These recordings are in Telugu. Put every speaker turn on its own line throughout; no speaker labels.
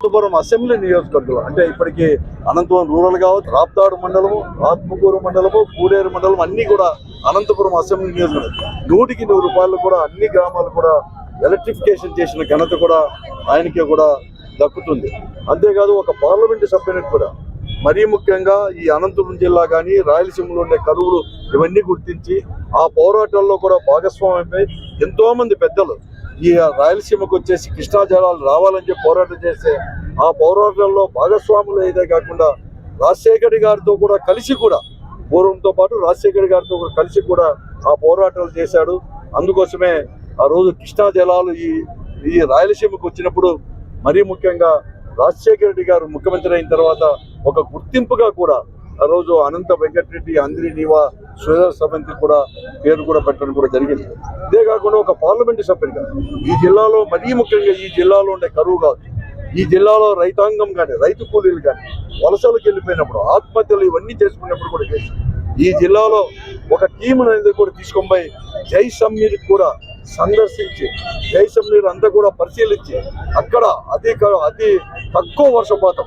అనంతపురం అసెంబ్లీ నియోజకవర్గంలో అంటే ఇప్పటికి అనంతపురం రూరల్ కావచ్చు రాప్తాడు మండలము ఆత్మకూరు మండలము పూలేరు మండలం అన్ని కూడా అనంతపురం అసెంబ్లీ నియోజకవర్గం. నూటికి నూరు రూపాయలు కూడా అన్ని గ్రామాలు కూడా ఎలక్ట్రిఫికేషన్ చేసిన ఘనత కూడా ఆయనకే కూడా దక్కుతుంది. అంతేకాదు ఒక పార్లమెంటు సభ్యునికి కూడా మరీ ముఖ్యంగా ఈ అనంతపురం జిల్లా కానీ రాయలసీమలో ఉండే కరువులు ఇవన్నీ గుర్తించి ఆ పోరాటాల్లో కూడా భాగస్వామ్యమై ఎంతో మంది పెద్దలు ఈ రాయలసీమకు వచ్చేసి కృష్ణా జలాలు రావాలని చెప్పి పోరాటం చేస్తే ఆ పోరాటంలో భాగస్వాములు అయితే కాకుండా రాజశేఖర్ గారితో కూడా కలిసి కూడా పూర్వంతో పాటు రాజశేఖర్ గారితో కూడా కలిసి కూడా ఆ పోరాటాలు చేశాడు. అందుకోసమే ఆ రోజు కృష్ణా జలాలు ఈ ఈ రాయలసీమకు వచ్చినప్పుడు మరీ ముఖ్యంగా రాజశేఖర రెడ్డి గారు ముఖ్యమంత్రి అయిన తర్వాత ఒక గుర్తింపుగా కూడా ఆ రోజు అనంత వెంకటరెడ్డి అంద్రి నీవా సుధర్ సమితి కూడా పేరు కూడా పెట్టడం కూడా జరిగింది. ఇదే కాకుండా ఒక పార్లమెంటు సభ్యుడిగా ఈ జిల్లాలో మరీ ముఖ్యంగా ఈ జిల్లాలో ఉండే కరువు కాదు. ఈ జిల్లాలో రైతాంగం కానీ రైతు కూలీలు కానీ వలసలకు వెళ్ళిపోయినప్పుడు ఆత్మహత్యలు ఇవన్నీ చేసుకున్నప్పుడు కూడా చేసి ఈ జిల్లాలో ఒక టీం అనేది కూడా తీసుకొని పోయి జై సమ్మీర్ కూడా సందర్శించి జై సమ్మీర్ అంతా కూడా పరిశీలించి అక్కడ అతి అతి తక్కువ వర్షపాతం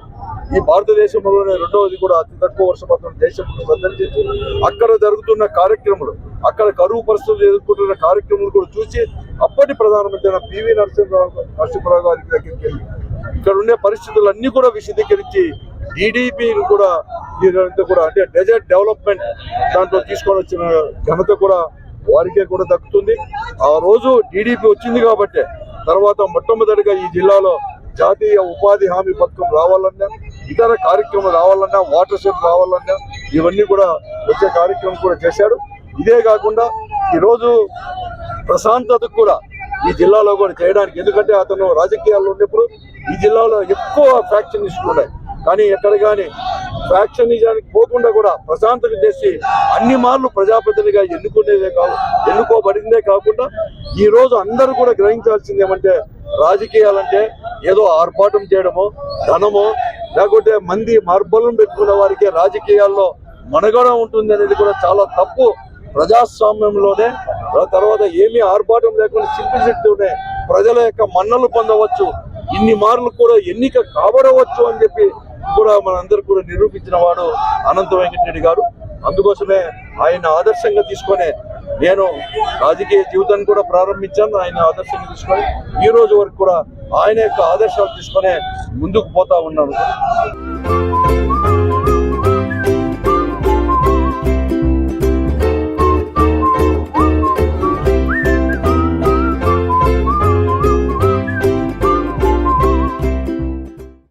ఈ భారతదేశంలోనే రెండవది కూడా అతి తక్కువ వర్షపాతం దేశంలో సందర్శించి అక్కడ జరుగుతున్న కార్యక్రమాలు అక్కడ కరువు పరిస్థితులు ఎదుర్కొంటున్న కార్యక్రమాలు కూడా చూసి అప్పటి ప్రధానమంత్రి అయిన పివి నరసింహరావు నరసింహరావు గారి దగ్గరికి వెళ్ళి ఇక్కడ ఉండే పరిస్థితులన్నీ కూడా విశదీకరించి టీడీపీని కూడా ఇదంతా కూడా అంటే డెజర్ట్ డెవలప్మెంట్ దాంట్లో తీసుకొని వచ్చిన ఘనత కూడా వారికే కూడా దక్కుతుంది. ఆ రోజు టీడీపీ వచ్చింది కాబట్టి తర్వాత మొట్టమొదటిగా ఈ జిల్లాలో జాతీయ ఉపాధి హామీ పథకం రావాలన్నా ఇతర కార్యక్రమం రావాలన్నా వాటర్ షెడ్ రావాలన్నా ఇవన్నీ కూడా వచ్చే కార్యక్రమం కూడా చేశాడు. ఇదే కాకుండా ఈరోజు ప్రశాంతతకు కూడా ఈ జిల్లాలో కూడా చేయడానికి. ఎందుకంటే అతను రాజకీయాల్లో ఉన్నప్పుడు ఈ జిల్లాలో ఎక్కువ ఫ్యాక్షనిస్టులు ఉన్నాయి. కానీ ఎక్కడ కానీ ఫ్యాక్షనిజానికి పోకుండా కూడా ప్రశాంతత చేసి అన్ని మార్లు ప్రజాప్రతినిధిగా ఎన్నుకునేదే కాదు ఎన్నుకోబడిందే కాకుండా ఈ రోజు అందరూ కూడా గ్రహించాల్సింది ఏమంటే రాజకీయాలంటే ఏదో ఆర్భాటం చేయడమో ధనమో లేకుంటే మంది మార్బలం పెట్టుకున్న వారికి రాజకీయాల్లో మనగడ ఉంటుంది అనేది కూడా చాలా తప్పు. ప్రజాస్వామ్యంలోనే తర్వాత ఏమీ ఆర్భాటం లేకుండా సింప్లిసిటీతోనే ప్రజల యొక్క మన్నలు పొందవచ్చు. ఇన్ని మార్లు కూడా ఎన్నిక కాబడవచ్చు అని చెప్పి కూడా మనందరూ కూడా నిరూపించిన వాడు అనంత వెంకటరెడ్డి గారు. అందుకోసమే ఆయన ఆదర్శంగా తీసుకొని నేను రాజకీయ జీవితాన్ని కూడా ప్రారంభించాను. ఆయన ఆదర్శాన్ని తీసుకొని ఈ రోజు వరకు కూడా ఆయన యొక్క ఆదర్శాలు తీసుకునే ముందుకు పోతా ఉన్నాను.